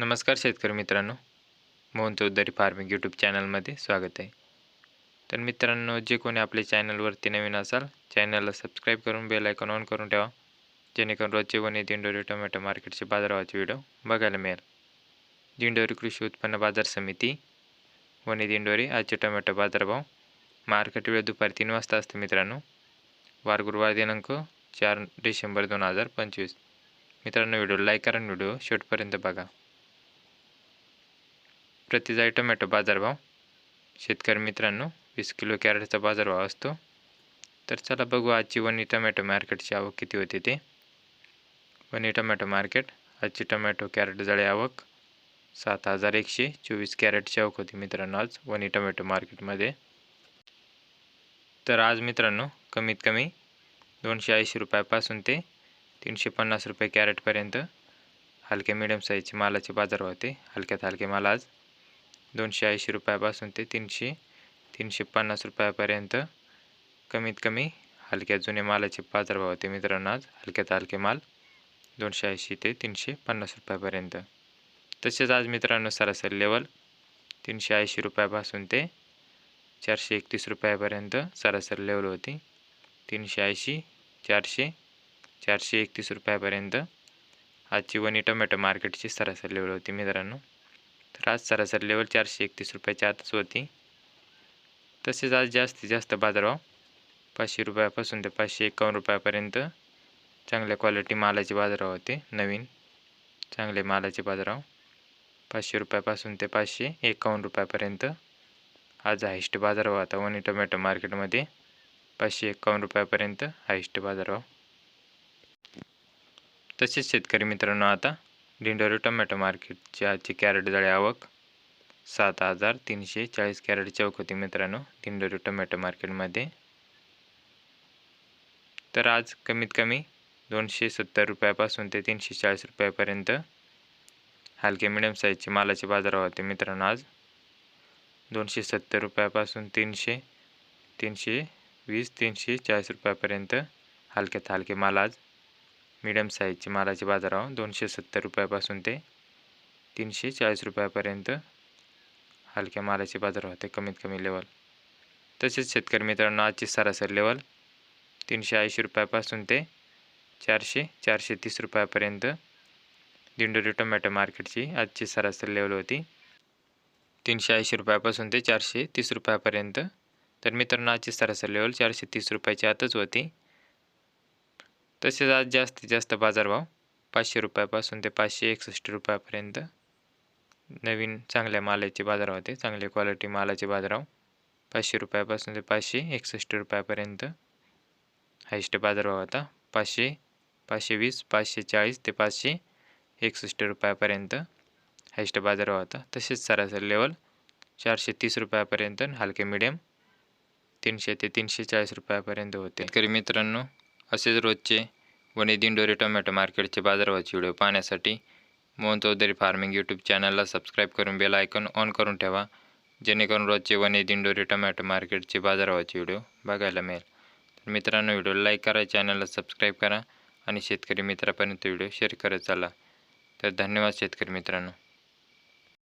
नमस्कार शेतकरी मित्रांनो मोहन चौधरी फार्मिंग यूट्यूब चॅनलमध्ये स्वागत आहे. तर मित्रांनो जे कोणी आपल्या चॅनलवरती नवीन असाल चॅनलला सबस्क्राईब करून बेल आयकॉन ऑन करून ठेवा जेणेकरून रोजचे वनी दिंडोरी टोमॅटो मार्केटचे बाजारभावाचे व्हिडिओ बघायला मिळेल. दिंडोरी कृषी उत्पन्न बाजार समिती वनी दिंडोरी आजचे टोमॅटो बाजारभाव मार्केट वेळ दुपारी तीन वाजता असते मित्रांनो. वार गुरुवार दिनांक चार डिसेंबर दोन हजार पंचवीस. मित्रांनो व्हिडिओ लाईक करा आणि व्हिडिओ शेवटपर्यंत बघा. प्रतिजाई टोमॅटो बाजारभाव. शेतकरी मित्रांनो वीस किलो कॅरेटचा बाजारभाव असतो. तर चला बघू आजची वनी टोमॅटो मार्केटची आवक किती होती ते. वनी टोमॅटो मार्केट आजची टोमॅटो कॅरेट जळे आवक सात हजार एकशे चोवीस कॅरेटची आवक होती मित्रांनो आज वनी टोमॅटो मार्केटमध्ये. तर आज मित्रांनो कमीत कमी दोनशे ऐंशी रुपयापासून ते तीनशे पन्नास रुपये कॅरेटपर्यंत हलक्या मिडियम साईजचे मालाचे बाजार होते. हलक्यात हलके माल आज दोनशे ऐंशी रुपयापासून ते तीनशे तीनशे पन्नास रुपयापर्यंत कमीत कमी हलक्या जुने मालाचे बाजारभाव होते मित्रांनो आज. हलक्यात हलके माल दोनशे ऐंशी ते तीनशे पन्नास रुपयापर्यंत. तसेच आज मित्रांनो सरासरी लेवल तीनशे ऐंशी रुपयापासून ते चारशे एकतीस रुपयापर्यंत सरासरी लेवल होती. तीनशे ऐंशी चारशे चारशे एकतीस रुपयापर्यंत आजची वनी टोमॅटो मार्केटची सरासरी लेवल होती मित्रांनो. तर आज सरासरी लेवल चारशे एकतीस रुपयाच्या आतच होती. तसेच आज जास्तीत जास्त बाजारभाव हो. पाचशे रुपयापासून ते पाचशे एकावन्न रुपयापर्यंत चांगल्या क्वालिटी मालाचे बाजारभाव होते नवीन. चांगले मालाचे बाजारभाव हो. पाचशे रुपयापासून ते पाचशे एकावन्न रुपयापर्यंत आज हायस्ट बाजारभाव हो आता. वनी टोमॅटो मार्केटमध्ये पाचशे एकावन्न रुपयापर्यंत हायस्ट बाजारभाव तसेच शेतकरी मित्रांनो आता दिंडोरी टोमॅटो मार्केटची आजची कॅरेट जळे आवक सात हजार तीनशे चाळीस कॅरेट चौक होती मित्रांनो दिंडोरी टोमॅटो मार्केटमध्ये. तर आज कमीत कमी दोनशे सत्तर रुपयापासून ते तीनशे चाळीस रुपयापर्यंत हलके मिडियम साईजचे मालाचे बाजारभाव होते मित्रांनो आज. दोनशे सत्तर रुपयापासून तीनशे तीनशे वीस तीनशे चाळीस रुपयापर्यंत हलक्यात हलके माल आज. मीडियम साईजचे मालाचे बाजारभाव दोनशे सत्तर रुपयापासून ते तीनशे चाळीस रुपयापर्यंत हलक्या मालाचे बाजार होते कमीत कमी लेवल तसेच शेतकरी मित्रांनो आजची सरासरी लेवल तीनशे ऐंशी रुपयापासून ते चारशे चारशे तीस रुपयापर्यंत दिंडोरी टोमॅटो मार्केटची आजची सरासरी लेवल होती. तीनशे ऐंशी रुपयापासून ते चारशे तीस रुपयापर्यंत. तर मित्रांनो आजची सरासरी लेवल चारशे तीस रुपयाची आतच होती. तसेच आज जास्तीत जास्त बाजारभाव पाचशे रुपयापासून ते पाचशे एकसष्ट रुपयापर्यंत नवीन चांगल्या मालाचे बाजार होते. चांगले क्वालिटी मालाचे बाजारभाव पाचशे रुपयापासून ते पाचशे एकसष्ट रुपयापर्यंत हायस्ट बाजारभाव होता. पाचशे पाचशे वीस पाचशे चाळीस ते पाचशे एकसष्ट रुपयापर्यंत हायस्ट बाजारभाव होता. तसेच सरासरी लेवल चारशे तीस रुपयापर्यंत हलके मिडियम तीनशे ते तीनशे चाळीस रुपयापर्यंत होते. शेतकरी मित्रांनो असेच रोजचे व दिंडोरी टोमॅटो मार्केटचे बाजारभावाचे व्हिडिओ पाहण्यासाठी मोहन चौधरी फार्मिंग यूट्यूब चॅनलला सबस्क्राईब करून बेल आयकॉन ऑन करून ठेवा जेणेकरून रोजचे वणी दिंडोरी टोमॅटो मार्केटचे बाजारभावाचे व्हिडिओ बघायला मिळेल. तर मित्रांनो व्हिडिओ लाईक करा चॅनलला सबस्क्राईब करा आणि शेतकरी मित्रापर्यंत व्हिडिओ शेअर करत चाला. तर धन्यवाद शेतकरी मित्रांनो.